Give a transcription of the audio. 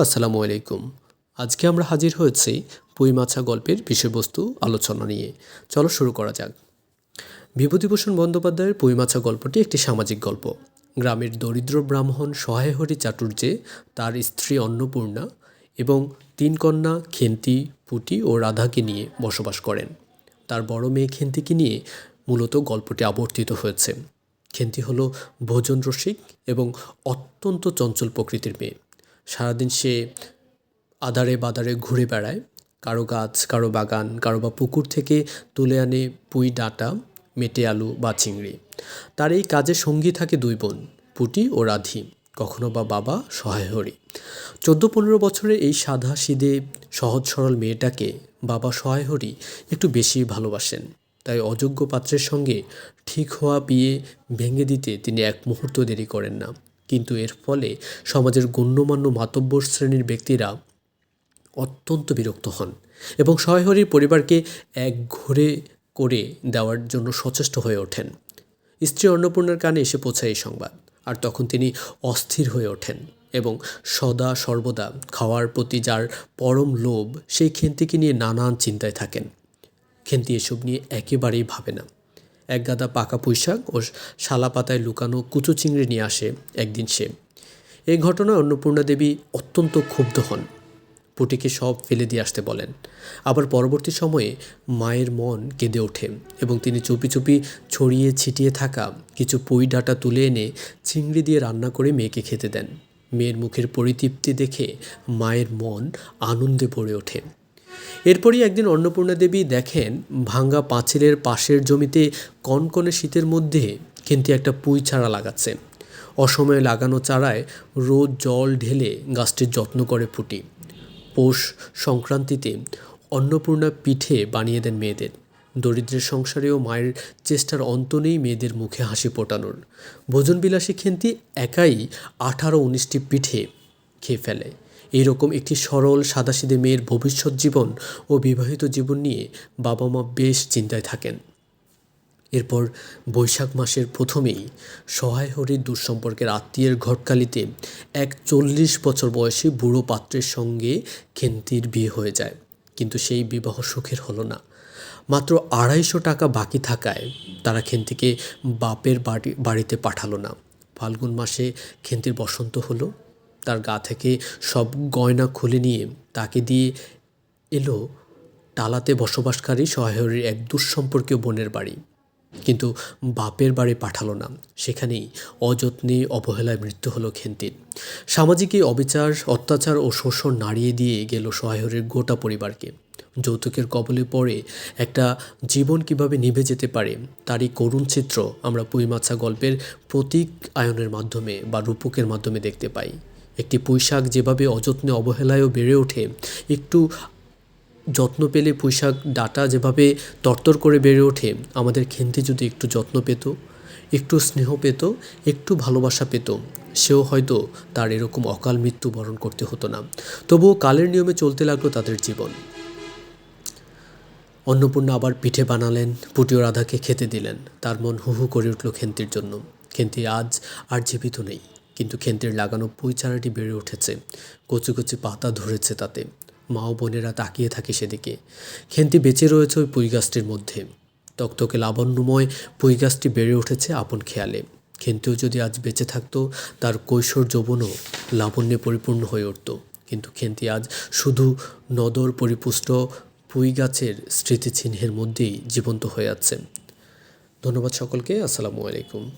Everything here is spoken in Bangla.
আসসালামু আলাইকুম। আজকে আমরা হাজির হয়েছি পুঁই মাছা গল্পের বিষয়বস্তু আলোচনা নিয়ে। চলো শুরু করা যাক। বিভূতিভূষণ বন্দ্যোপাধ্যায়ের পুঁই মাছা গল্পটি একটি সামাজিক গল্প। গ্রামের দরিদ্র ব্রাহ্মণ সহায়হরি চাটুর্যে তার স্ত্রী অন্নপূর্ণা এবং তিন কন্যা খেন্তি, পুটি ও রাধাকে নিয়ে বসবাস করেন। তার বড় মেয়ে খেন্তিকে নিয়ে মূলত গল্পটি আবর্তিত হয়েছে। খেন্তি হলো ভোজন রসিক এবং অত্যন্ত চঞ্চল প্রকৃতির মেয়ে। সারাদিন সে আধারে বাদারে ঘুরে বেড়ায়। কারও গাছ, কারও বাগান, কারও বা পুকুর থেকে তুলে আনে পুঁই ডাঁটা, মেটে আলু বা চিংড়ি। তার এই কাজে সঙ্গী থাকে দুই বোন, পুটি ও রাধি, কখনো বা বাবা সহায়হরি চোদ্দ পনেরো বছরের এই সাদা সিদে সহজ সরল মেয়েটাকে বাবা সহায়হরি একটু বেশি ভালোবাসেন। তাই অযোগ্য পাত্রের সঙ্গে ঠিক হওয়া বিয়ে ভেঙে দিতে তিনি এক মুহূর্ত দেরি করেন না। কিন্তু এর ফলে সমাজের গণ্যমান্য মাতব্বর শ্রেণির ব্যক্তিরা অত্যন্ত বিরক্ত হন এবং সহায়হরির পরিবারকে এক ঘরে করে দেওয়ার জন্য সচেষ্ট হয়ে ওঠেন। স্ত্রী অন্নপূর্ণার কানে এসে পৌঁছায় এই সংবাদ, আর তখন তিনি অস্থির হয়ে ওঠেন এবং সদা সর্বদা খাওয়ার প্রতি যার পরম লোভ, সেই খেন্তিকে নিয়ে নানান চিন্তায় থাকেন। খেন্তি এসব নিয়ে একেবারেই ভাবে না। এক গাদা পাকা পুঁইশাক ও শালা পাতায় লুকানো কুচো চিংড়ি নিয়ে আসে একদিন সে। এই ঘটনায় অন্নপূর্ণা দেবী অত্যন্ত ক্ষুব্ধ হন। পুটিকে সব ফেলে দিয়ে আসতে বলেন। আবার পরবর্তী সময়ে মায়ের মন কেঁদে ওঠে এবং তিনি চুপি চুপি ছড়িয়ে ছিটিয়ে থাকা কিছু পুঁই ডাঁটা তুলে এনে চিংড়ি দিয়ে রান্না করে মেয়েকে খেতে দেন। মেয়ের মুখের পরিতৃপ্তি দেখে মায়ের মন আনন্দে ভরে ওঠে। এরপরই একদিন অন্নপূর্ণা দেবী দেখেন ভাঙ্গা পাঁচিলের পাশের জমিতে কনকনে শীতের মধ্যে কিন্তু একটা পুঁই চারা লাগাচ্ছে। অসময়ে লাগানো চারায় রোজ জল ঢেলে গাছটির যত্ন করে ফুটি। পৌষ সংক্রান্তিতে অন্নপূর্ণা পিঠে বানিয়ে দেন মেয়েদের। দরিদ্রের সংসারেও মায়ের চেষ্টার অন্ত নেই মেয়েদের মুখে হাসি ফোটানোর। ভোজনবিলাসী খেন্তি একাই আঠারো উনিশটি পিঠে খেয়ে ফেলে। এইরকম একটি সরল সাদাসিদে মেয়ের ভবিষ্যৎ জীবন ও বিবাহিত জীবন নিয়ে বাবা মা বেশ চিন্তায় থাকেন। এরপর বৈশাখ মাসের প্রথমেই সহায় হরির দুঃসম্পর্কের আত্মীয়ের ঘটকালিতে এক চল্লিশ বছর বয়সী বুড়ো পাত্রের সঙ্গে খেন্তির বিয়ে হয়ে যায়। কিন্তু সেই বিবাহ সুখের হলো না। মাত্র আড়াইশো টাকা বাকি থাকায় তারা খেন্তিকে বাপের বাড়ি, বাড়িতে পাঠালো না। ফাল্গুন মাসে খেন্তির বসন্ত হলো। তার গা থেকে সব গয়না খুলে নিয়ে তাকে দিয়ে এলো টালাতে বসবাসকারী সহায়রীর এক দুঃসম্পর্কীয় বোনের বাড়ি। কিন্তু বাপের বাড়ি পাঠালো না। সেখানেই অযত্নে অবহেলায় মৃত্যু হলো খেন্তির। সামাজিক এই অবিচার, অত্যাচার ও শোষণ নাড়িয়ে দিয়ে গেল সহায়রের গোটা পরিবারকে। যৌতুকের কবলে পড়ে একটা জীবন কীভাবে নিভে যেতে পারে, তারই করুণ চিত্র আমরা পুইমাছা গল্পের প্রতীক আয়নের মাধ্যমে বা রূপকের মাধ্যমে দেখতে পাই। একটি পুঁইশাক যেভাবে অযত্নে, অবহেলায়ও বেড়ে ওঠে, একটু যত্ন পেলে পুঁইশাক ডাটা যেভাবে তরতর করে বেড়ে ওঠে, আমাদের খেন্তি যদি একটু যত্ন পেত, একটু স্নেহ পেত, একটু ভালোবাসা পেত, সেও হয়তো তার এরকম অকাল মৃত্যু বরণ করতে হতো না। তবুও কালের নিয়মে চলতে লাগল তাদের জীবন। অন্নপূর্ণা আবার পিঠে বানালেন পুটিও রাধাকে খেতে দিলেন, তার মন হু হু করে উঠল খেন্তির জন্য। খেন্তি আজ আর জীবিত নেই। কিন্তু খেন্তির লাগানো পুঁই চারাটি বেড়ে উঠেছে। কচি কচি পাতা ধরেছে তাতে। মা ও বোনেরা তাকিয়ে থাকে সেদিকে। খেন্তি বেঁচে রয়েছে ওই পুঁই গাছটির মধ্যে। তকতকে লাবণ্যময় পুঁই গাছটি বেড়ে উঠেছে আপন খেয়ালে। খেন্তিও যদি আজ বেঁচে থাকতো, তার কৈশোর যৌবনও লাবণ্যে পরিপূর্ণ হয়ে উঠত। কিন্তু খেন্তি আজ শুধু নদর পরিপুষ্ট পুঁই গাছের স্মৃতিচিহ্নের মধ্যেই জীবন্ত হয়ে আছে। ধন্যবাদ সকলকে, আসসালামু আলাইকুম।